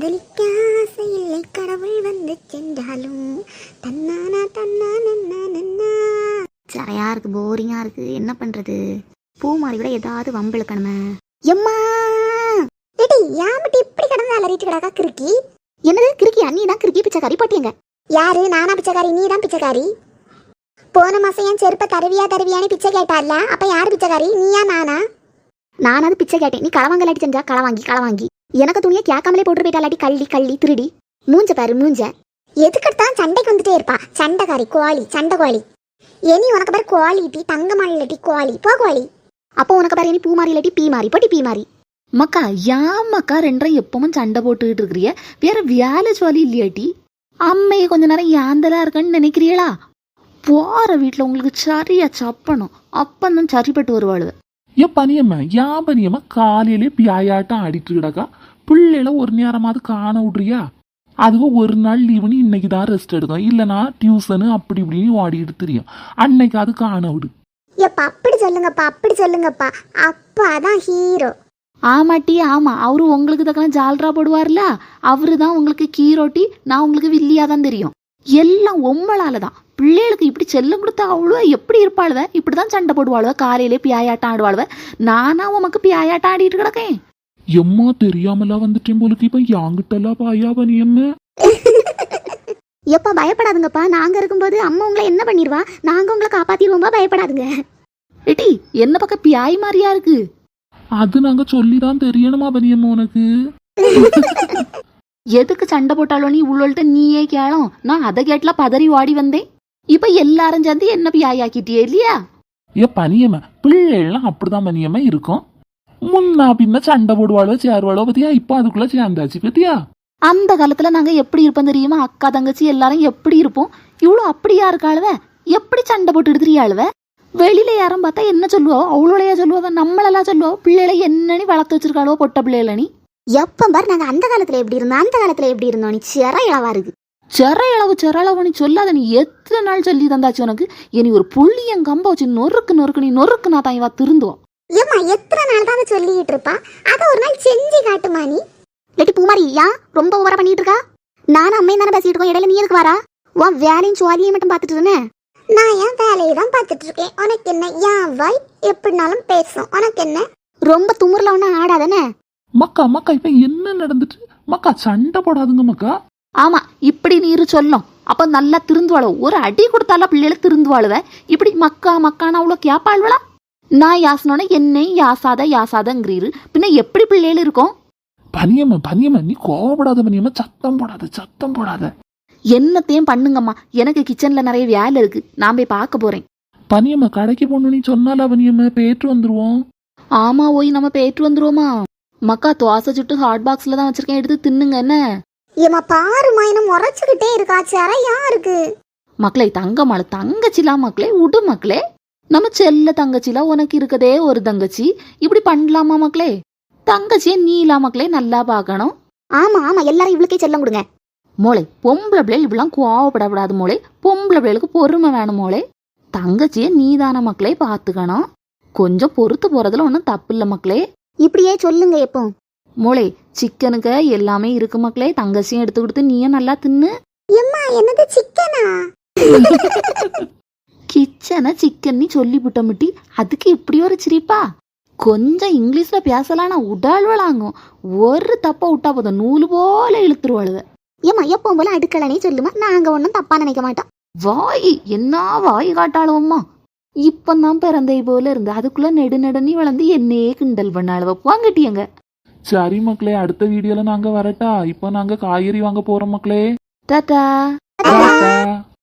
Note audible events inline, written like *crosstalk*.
காதலிக்க ஆசை இல்லை கடவுள் வந்து சென்றாலும். தன்னானா தன்னா நன்னா நன்னா. சரையா இருக்கு போரிங்கா இருக்கு. என்ன பண்றது? பூ மாதிரி விட ஏதாவது வம்பிழுக்கணுமே எம்மா! ஏடி யாமட்டி இப்படி கடந்து அலறிட்டு கிடக்கா கிறுக்கி? என்னது கிறுக்கி அண்ணி தான் கிறுக்கி பிச்சைக்காரி போட்டீங்க யாரு நானா பிச்சைக்காரி நீ தான் பிச்சைக்காரி? போன மாசம் என் செருப்ப தருவியா தருவியான்னு பிச்சை கேட்டால அப்ப யாரு பிச்சைக்காரி? நீயா நானா? நானாவது பிச்சை கேட்டேன். நீ களவாங்கலாட்டி செஞ்சா களவாங்கி களவாங்கி. எனக்கு துணியை கேட்காமலே போட்டு போயிட்டாலாட்டி கள்ளி கள்ளி திருடி. மூஞ்ச பாரு மூஞ்ச. எதுக்கத்தான் சண்டைக்கு வந்துட்டே இருப்பா. சண்டைக்காரி கோழி சண்டை கோழி இனி உனக்கு பாரு கோழி டீ தங்க மாலை இல்லாட்டி கோழி போ கோழி அப்போ உனக்கு பாரு இனி பூ மாறி இல்லாட்டி பீ மாறி போட்டி பீ மாறி மக்கா ஏமாக்கா ரெண்டரை எப்பவும் சண்டை போட்டுக்கிட்டு இருக்கிறிய. வேற வேலை ஜோலி இல்லையாட்டி அம்மையை கொஞ்ச நேரம் ஏந்தலா இருக்கன்னு நினைக்கிறீங்களா போற வீட்டுல உங்களுக்கு சரியா சப்பணும். அப்பந்தான் சரிப்பட்டு வருவாளுவ. ஏன் பனியம்மா ஏன் பனியம்மா காலையிலே பியாயாட்டம் ஆடிட்டு கிடக்கா பிள்ளைல ஒரு நேரமாவது காண விட்றியா? அதுவும் ஒரு நாள் லீவுன்னு இன்னைக்கு தான் ரெஸ்ட் எடுக்கும் இல்லைனா டியூஷனு அப்படி இப்படின்னு ஓடிட்டு தெரியும் அன்னைக்கு அது காண விடு. எப்பா அப்படி சொல்லுங்கப்பா அப்படி சொல்லுங்கப்பா. அப்பா தான் ஹீரோ ஆமாட்டி ஆமா. அவரு உங்களுக்கு தக்கன ஜால்ரா போடுவார்ல? அவரு தான் உங்களுக்கு கீரோட்டி நான் உங்களுக்கு வில்லியா தான் தெரியும். எல்லாம் ஒம்மளால தான் பிள்ளைகளுக்கு இப்படி செல்லம் கொடுத்தா அவ்வளோ எப்படி இருப்பாளுவ? இப்படிதான் சண்டை போடுவாளுவ? காலையிலே பியாயாட்டம் ஆடுவாளுவ? நானா உமக்கு பியாயாட்டம் ஆடிட்டு கிடக்கேன். எம்மா தெரியாமலாம் வந்துட்டேன் போலுக்கு. இப்ப யாங்கிட்டலாம் பாயா பனியம்மா எப்பா பயப்படாதுங்கப்பா. நாங்க இருக்கும்போது அம்மா உங்களை என்ன பண்ணிடுவா நாங்க உங்களை காப்பாத்திடுவோம்பா பயப்படாதுங்க. ஏட்டி என்ன பக்கம் பியாய் மாதிரியா இருக்கு? அது நாங்க சொல்லிதான் தெரியணுமா பனியம்மா உனக்கு? *laughs* எதுக்கு சண்டை போட்டாலும் நீ உள்ளோல்ட்ட நீயே கேளும். நான் அதை கேட்டல பதறி ஓடி வந்தேன். இப்ப எல்லாரும் சேர்ந்து என்ன பியாயாக்கிட்டியே இல்லையா? ஏ பனியம்மா பிள்ளைலாம் அப்படிதான் பனியம்மா இருக்கும். முன்னா பின்ன சண்டை போடுவாளோ சேருவாளோ பத்தியா? இப்ப அதுக்குள்ள சேர்ந்தாச்சு பத்தியா? அந்த காலத்துல நாங்க எப்படி இருப்போம் தெரியுமா? அக்கா தங்கச்சி எல்லாரும் எப்படி இருப்போம்? இவ்வளோ அப்படியா இருக்காளுவ? எப்படி சண்டை போட்டு எடுத்துறியாளுவ வெளியில யாரும் பார்த்தா என்ன சொல்லுவோ? அவளோளையா சொல்லுவா? நம்மளெல்லாம் சொல்லுவோ? பிள்ளைகளை என்னன்னு வளர்த்து வச்சிருக்காளோ பொட்ட பிள்ளைகள நீ? எப்ப பாரு நாங்க அந்த காலத்துல எப்படி இருந்தோம்? அந்த காலத்துல எப்படி இருந்தோம்? நீ சிற இளவா இருக்கு. செற இளவு செற இளவு நீ சொல்லாத. நீ எத்தனை நாள் சொல்லி தந்தாச்சு உனக்கு? இனி ஒரு புள்ளியன் கம்ப வச்சு நொறுக்கு நொறுக்கு நீ நொறுக்கு நான் தான் இவா திருந்துவோம் ஏம்மா எத்தனை நாள் இருப்பா அதை ஒரு நாள் செஞ்சு காட்டுமா நீ? லெட்டி பூமாரி ஏன் ரொம்ப ஓவரா பண்ணிட்டு இருக்கா நானும் அம்மையும் தானே பேசிட்டு இருக்கோம். இடையில நீ எதுக்கு வரா? உன் வேலையும் சுவாலியும் மட்டும் பார்த்துட்டு இருந்தேன் நான் என் வேலையை தான் பார்த்துட்டு இருக்கேன். உனக்கு என்ன? என் வாய் எப்படினாலும் பேசும். உனக்கு என்ன? ரொம்ப துமுறல ஒன்றும் ஆடாதானே மக்கா மக்கா இப்ப என்ன நடந்துட்டு? மக்கா சண்டை போடாதுங்க மக்கா. ஆமா இப்படி நீரு சொல்லும். அப்ப நல்லா திருந்துவாளோ ஒரு அடி கொடுத்தால பிள்ளைகளை திருந்துவாளுவ. இப்படி மக்கா மக்கான்னு அவ்வளோ கேப்பாள்வளா நான் யாசனோட என்னையும் யாசாத யாசாதங்கிறீரு. பின்ன எப்படி பிள்ளைகள் இருக்கும்? பனியம்மா பனியம்மா நீ கோவப்படாத பனியம்மா சத்தம் போடாத சத்தம் போடாத. என்னத்தையும் பண்ணுங்கம்மா. எனக்கு கிச்சன்ல நிறைய வேலை இருக்கு. நான் போய் பார்க்க போறேன். பனியம்மா கடைக்கு போகணும் நீ சொன்னால பனியம்மா பேற்று வந்துருவோம். ஆமா ஓய் நம்ம போயிட்டு வந்துருவோமா? மக்கா தோசை சுட்டு ஹாட் பாக்ஸ்ல தான் வச்சிருக்கேன். எடுத்து தின்னுங்க என்ன? ஏமா பாருமா என்ன முறைச்சுக்கிட்டே இருக்கா. சிறையா இருக்கு. மக்களே தங்கமால தங்கச்சிலாம் மக்களே விடு மக்களே. நம்ம செல்ல தங்கச்சிலாம் உனக்கு இருக்கதே ஒரு தங்கச்சி. இப்படி பண்ணலாமா மக்களே? தங்கச்சியை நீலா மக்களே நல்லா பார்க்கணும். ஆமா ஆமா எல்லாரும் இவளுக்கே செல்லம் கொடுங்க. மோளை பொம்பளை பிள்ளைகள் இப்படிலாம் கோவப்படக்கூடாது மோளை. பொம்பளை பிள்ளைகளுக்கு பொறுமை வேணும் மோளை. தங்கச்சியை நீதான மக்களே பார்த்துக்கணும். கொஞ்சம் பொறுத்து போறதுல ஒன்றும் தப்பு இல்லை மக்களே. இப்படியே சொல்லுங்க எப்போ? மோளை சிக்கனுக்கு எல்லாமே இருக்கு மக்களே. தங்கச்சியும் எடுத்து கொடுத்து நீயும் நல்லா தின்னு. எம்மா என்னது சிக்கனா? *laughs* கிச்சனை சிக்கன் சொல்லி விட்டமிட்டி அதுக்கு இப்படி ஒரு சிரிப்பா? கொஞ்சம் இங்கிலீஷ்ல பேசலாம்னா உடாழ்வலாங்கும் ஒரு தப்பா விட்டா போதும் நூலு போல இழுத்துருவாளுவ. ஏம்மா எப்போ போல அடுக்கலனே சொல்லுமா? நாங்க ஒன்றும் தப்பா நினைக்க மாட்டோம். வாய் என்ன வாய் காட்டாளுவம்மா? இப்பந்தான் பிறந்தை போல இருந்து அதுக்குள்ள நெடு நெடுனி வளர்ந்து என்னையே கிண்டல் பண்ணாளுவ. வாங்கட்டியங்க. சரி மக்களே அடுத்த வீடியோல நாங்க வரட்டா? இப்போ நாங்க காய்கறி வாங்க போறோம் மக்களே. டாடா.